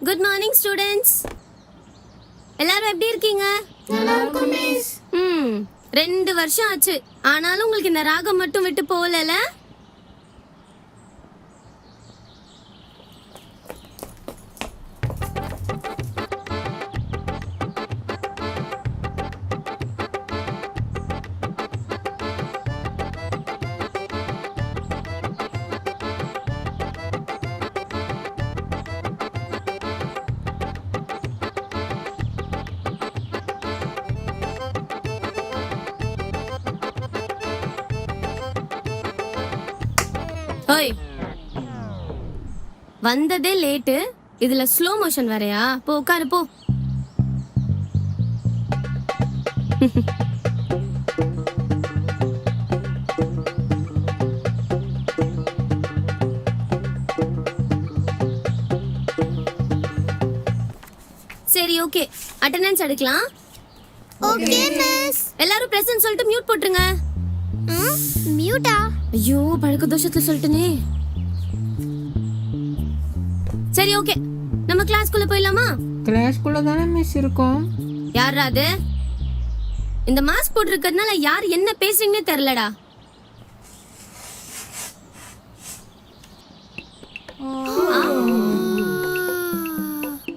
Good morning students எல்லாரும் எப்படி இருக்கீங்க? ம் ரெண்டு வருஷம் ஆச்சு. ஆனாலும் உங்களுக்கு இந்த ராகம் மட்டும் விட்டு போகலல ஓய் வந்ததே லேட்டு. இதுல ஸ்லோ மோஷன் வேறயா? போ உட்காரு போ. சரி ஓகே. அட்டெண்டன்ஸ் எடுக்கலாம். ஓகே மிஸ் எல்லாரும் பிரசன்ட் சொல்லிட்டு மியூட் போட்டுருங்க. மியூட்டா ஐயோ பழக்க தோஷத்துல சொல்லிட்டனே. சரி ஓகே நம்ம கிளாஸ்க்குள்ள போயிடலாமா? கிளாஸ்க்குள்ள தானே மிஸ் இருக்கோம். யாரா அது? இந்த மாஸ்க் போட்டிருக்கிறதுனால யார் என்ன பேசுறீங்கன்னே தெரிலடா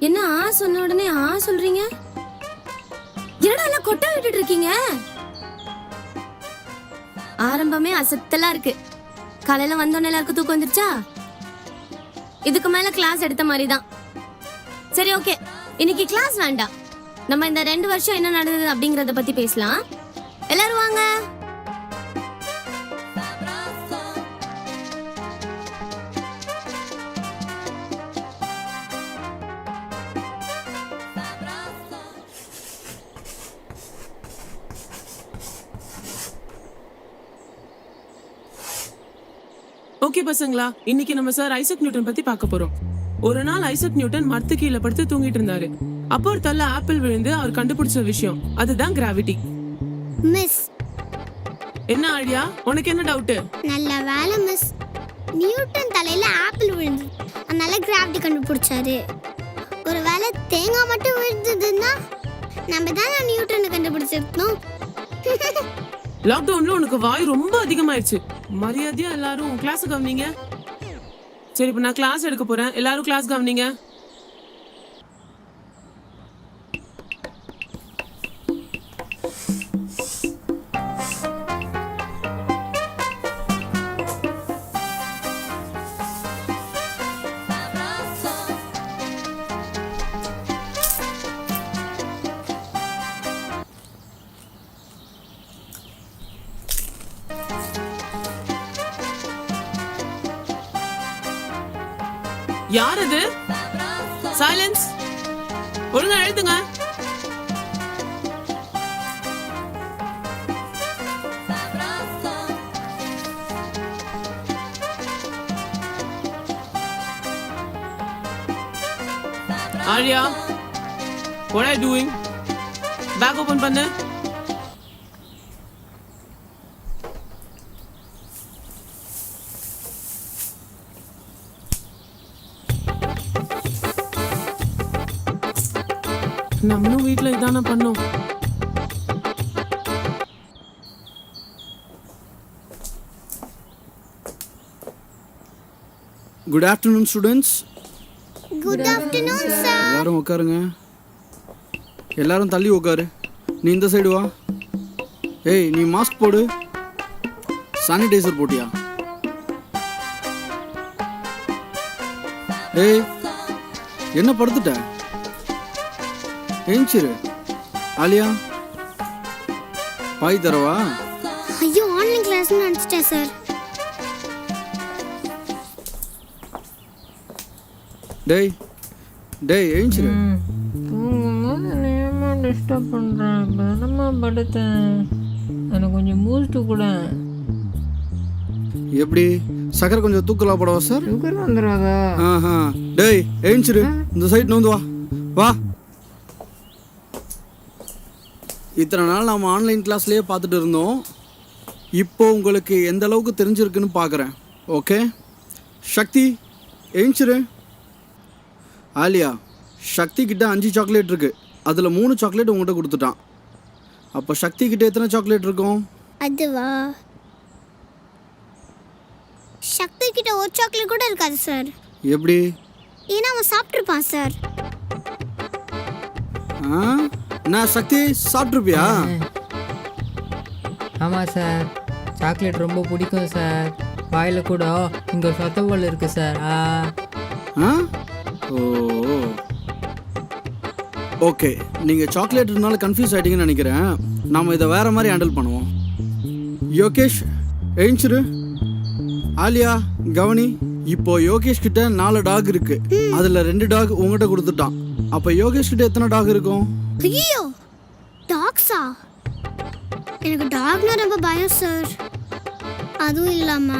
என்ன ஆ சொன்ன உடனே ஆ சொல்றீங்க? என்னடா எல்லாம் கொட்டை விட்டுட்டு இருக்கீங்க? ஆரம்பமே அசத்தலா இருக்கு. காலையில வந்தோடனே எல்லாருக்கும் தூக்கம் வந்துருச்சா? இதுக்கு மேல கிளாஸ் எடுத்த மாதிரி தான் சரி ஓகே இன்னைக்கு கிளாஸ் வேண்டாம். நம்ம இந்த ரெண்டு வருஷம் என்ன நடந்தது அப்படிங்கறத பத்தி பேசலாம். எல்லாரும் வாங்க. ஓகே பசங்களா இன்னைக்கு நம்ம சார் ஐசக் நியூட்டன் பத்தி பார்க்க போறோம். ஒரு நாள் ஐசக் நியூட்டன் மரத்து கீழே படுத்து தூங்கிட்டு இருந்தாரு. அப்போ ஒரு தள்ள ஆப்பிள் விழுந்து அவர் கண்டுபிடிச்ச விஷயம் அதுதான் கிராவிட்டி மிஸ் என்ன ஐடியா உனக்கு என்ன டவுட் நல்ல வேலை மிஸ் நியூட்டன் தலையில ஆப்பிள் விழுந்து அதனால கிராவிட்டி கண்டுபிடிச்சாரு. ஒரு வேளை தேங்காய் மட்டும் விழுந்ததுன்னா நம்ம தான் நியூட்டனை கண்டுபிடிச்சிருக்கணும். லாக்டவுன்ல உனக்கு வாய் ரொம்ப அதிகமாயிருச்சு. மரியாதையா எல்லாரும் கிளாஸ் கவனிங்க. சரி இப்போ நான் கிளாஸ் எடுக்க போறேன். எல்லாரும் கிளாஸ் கவனிங்க. யார் அது சைலன்ஸ் ஒழுங்கா எழுதுங்க. Arya what are you doing? Bag open பண்ணு. நம்மளும் வீட்ல இதானே பண்ணோம். Good afternoon students good afternoon sir எல்லாரும் உட்காருங்க. எல்லாரும் தள்ளி உட்காரு. நீ இந்த சைடு வா. ஏய் நீ மாஸ்க் போடு. சானிடைசர் போட்டியா? ஏய் என்ன படுத்துட்ட? ஏஞ்சிரு. ஆலியா? பாய் தரவா? ஐயோ ஆன்லைன் கிளாஸ் நினச்சிட்டேன் சார் டேய் டேய் ஏஞ்சிரு. தூங்கும்போது நேரமா டிஸ்டர்ப் பண்ணுறேன் தானம்மா படுத்தேன். எனக்கு கொஞ்சம் பூஸ்ட்டு கூட. எப்படி? சக்கரை கொஞ்சம் தூக்கலா போடவா சார் சுகர் வந்துடாதா? ஆஹா. டேய் ஏஞ்சிரு. இந்த சைடு நோந்து வா. வா. இத்தனை நாள் நாம் ஆன்லைன் கிளாஸ்லேயே பார்த்துட்டு இருந்தோம். இப்போ உங்களுக்கு எந்த அளவுக்கு தெரிஞ்சிருக்குன்னு பார்க்குறேன். ஓகே சக்தி எழுந்திரு. ஆலியா சக்தி கிட்ட அஞ்சு சாக்லேட் இருக்கு. அதில் மூணு சாக்லேட் உங்ககிட்ட கொடுத்துட்டான். அப்போ சக்தி கிட்ட எத்தனை சாக்லேட் இருக்கும்? அதுவா? சக்தி கிட்ட ஒரு சாக்லேட் கூட இருக்காது சார் எப்படி? ஏன்னா அவன் சாப்பிட்ருப்பான் சார் ஆ? நான் சக்தி சாப்பிட்ருப்பியா ஆமாம் சார். சாக்லேட் ரொம்ப பிடிக்கும் சார். வாயில் கூட இங்கே சொத்தவல் இருக்குது சார். ஆ. ஆ? ஓ ஓகே. நீங்கள் சாக்லேட் இருந்தாலும் கன்ஃபியூஸ் ஆகிட்டீங்கன்னு நினைக்கிறேன். நாம் இதை வேற மாதிரி ஹேண்டில் பண்ணுவோம். யோகேஷ் எழுந்திரு. ஆலியா கவனி இப்போ யோகேஷ் கிட்ட நாலு டாக் இருக்கு. அதுல ரெண்டு டாக் உங்ககிட்ட கொடுத்துட்டான். அப்ப யோகேஷ் கிட்ட எத்தனை டாக் இருக்கும்? ஐயோ டாக்ஸா எனக்கு டாக்னா ரொம்ப பயம் சார் அதுவும் இல்லாம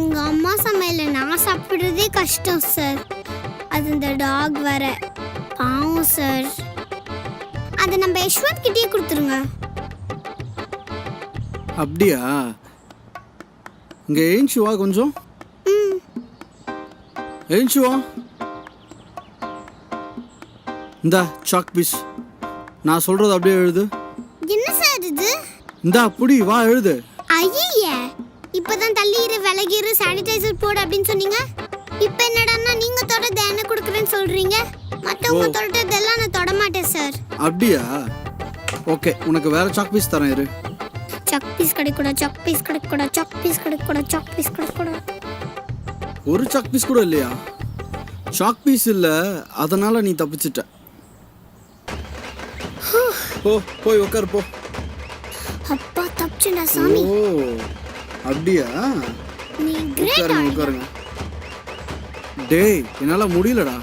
எங்க அம்மா சமையல நான் சாப்பிடுறதே கஷ்டம் சார் அது இந்த டாக் வேற. பாவம் சார் அதை நம்ம யஷ்வந்த் கிட்டே கொடுத்துருங்க. அப்படியா? இங்க எழுந்துச்சு வா கொஞ்சம்? எழுந்துச்சு வா இந்தா சாக் பீஸ் நான் சொல்றது அப்படியே எழுது. என்ன சார் இது? இந்தா புடி வா எழுது. ஐய இப்பதான் தள்ளீரு விலகிரு சானிடைசர் போடு அப்படின்னு சொன்னீங்க. இப்போ என்னடான்னா நீங்க தொடர்ந்து என்ன கொடுக்குறேன்னு சொல்றீங்க. மத்தவங்க தொடர்றதெல்லாம் நான் தொட மாட்டேன் சார் அப்படியா? ஓகே உனக்கு வேற சாக் பீஸ் தரேன் இரு. சாக் பீஸ் கிடைக்கூடா சாக் பீஸ் கிடைக்கூடா சாக் பீஸ் கிடைக்கூடா சாக் பீஸ் கிடைக்கூடா ஒரு சாக் பீஸ் கூட இல்லையா? சாக் பீஸ் இல்ல அதனால நீ தப்பிச்சிட்ட. போ போய் உட்காரு போ. அப்பா தப்பிச்சுடா சாமி. ஓ அப்படியா? நீ கிரேட் உட்காருங்க உட்காருங்க டேய் என்னால முடியலடா.